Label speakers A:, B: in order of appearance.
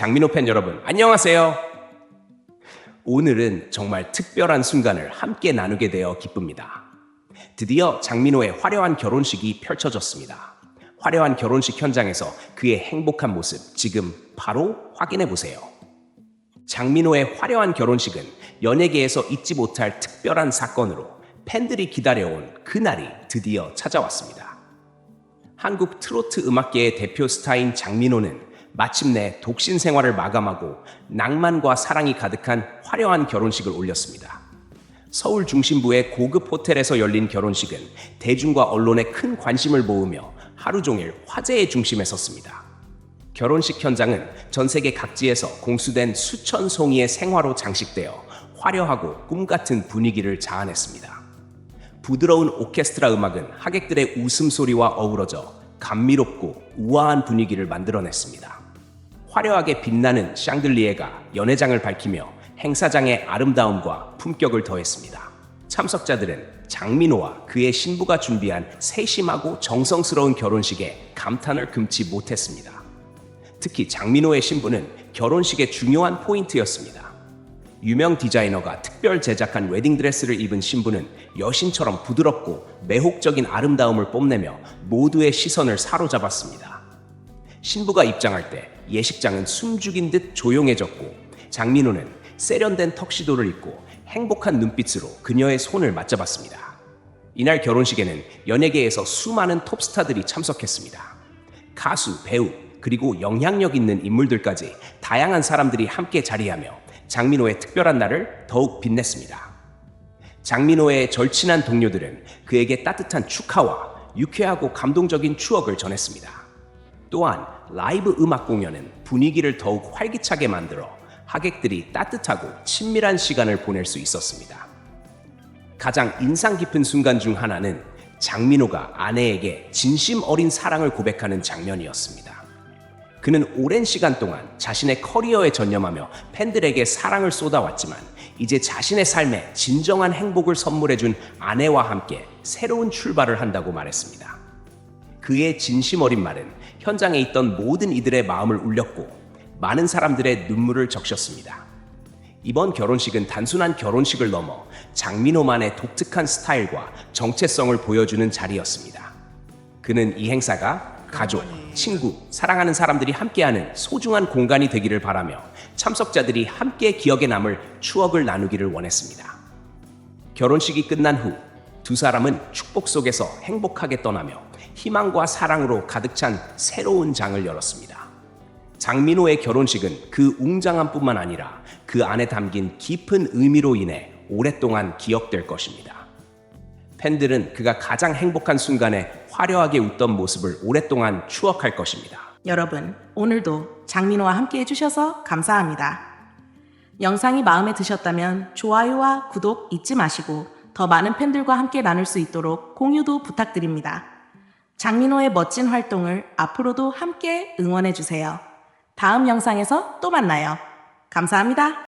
A: 장민호 팬 여러분, 안녕하세요. 오늘은 정말 특별한 순간을 함께 나누게 되어 기쁩니다. 드디어 장민호의 화려한 결혼식이 펼쳐졌습니다. 화려한 결혼식 현장에서 그의 행복한 모습 지금 바로 확인해 보세요. 장민호의 화려한 결혼식은 연예계에서 잊지 못할 특별한 사건으로 팬들이 기다려온 그날이 드디어 찾아왔습니다. 한국 트로트 음악계의 대표 스타인 장민호는 마침내 독신 생활을 마감하고 낭만과 사랑이 가득한 화려한 결혼식을 올렸습니다. 서울 중심부의 고급 호텔에서 열린 결혼식은 대중과 언론의 큰 관심을 모으며 하루 종일 화제의 중심에 섰습니다. 결혼식 현장은 전 세계 각지에서 공수된 수천 송이의 생화로 장식되어 화려하고 꿈 같은 분위기를 자아냈습니다. 부드러운 오케스트라 음악은 하객들의 웃음소리와 어우러져 감미롭고 우아한 분위기를 만들어냈습니다. 화려하게 빛나는 샹들리에가 연회장을 밝히며 행사장의 아름다움과 품격을 더했습니다. 참석자들은 장민호와 그의 신부가 준비한 세심하고 정성스러운 결혼식에 감탄을 금치 못했습니다. 특히 장민호의 신부는 결혼식의 중요한 포인트였습니다. 유명 디자이너가 특별 제작한 웨딩드레스를 입은 신부는 여신처럼 부드럽고 매혹적인 아름다움을 뽐내며 모두의 시선을 사로잡았습니다. 신부가 입장할 때 예식장은 숨죽인 듯 조용해졌고 장민호는 세련된 턱시도를 입고 행복한 눈빛으로 그녀의 손을 맞잡았습니다. 이날 결혼식에는 연예계에서 수많은 톱스타들이 참석했습니다. 가수, 배우, 그리고 영향력 있는 인물들까지 다양한 사람들이 함께 자리하며 장민호의 특별한 날을 더욱 빛냈습니다. 장민호의 절친한 동료들은 그에게 따뜻한 축하와 유쾌하고 감동적인 추억을 전했습니다. 또한 라이브 음악 공연은 분위기를 더욱 활기차게 만들어 하객들이 따뜻하고 친밀한 시간을 보낼 수 있었습니다. 가장 인상 깊은 순간 중 하나는 장민호가 아내에게 진심 어린 사랑을 고백하는 장면이었습니다. 그는 오랜 시간 동안 자신의 커리어에 전념하며 팬들에게 사랑을 쏟아왔지만 이제 자신의 삶에 진정한 행복을 선물해준 아내와 함께 새로운 출발을 한다고 말했습니다. 그의 진심 어린 말은 현장에 있던 모든 이들의 마음을 울렸고 많은 사람들의 눈물을 적셨습니다. 이번 결혼식은 단순한 결혼식을 넘어 장민호만의 독특한 스타일과 정체성을 보여주는 자리였습니다. 그는 이 행사가 가족, 친구, 사랑하는 사람들이 함께하는 소중한 공간이 되기를 바라며 참석자들이 함께 기억에 남을 추억을 나누기를 원했습니다. 결혼식이 끝난 후 두 사람은 축복 속에서 행복하게 떠나며 희망과 사랑으로 가득 찬 새로운 장을 열었습니다. 장민호의 결혼식은 그 웅장함뿐만 아니라 그 안에 담긴 깊은 의미로 인해 오랫동안 기억될 것입니다. 팬들은 그가 가장 행복한 순간에 화려하게 웃던 모습을 오랫동안 추억할 것입니다.
B: 여러분, 오늘도 장민호와 함께 해주셔서 감사합니다. 영상이 마음에 드셨다면 좋아요와 구독 잊지 마시고 더 많은 팬들과 함께 나눌 수 있도록 공유도 부탁드립니다. 장민호의 멋진 활동을 앞으로도 함께 응원해주세요. 다음 영상에서 또 만나요. 감사합니다.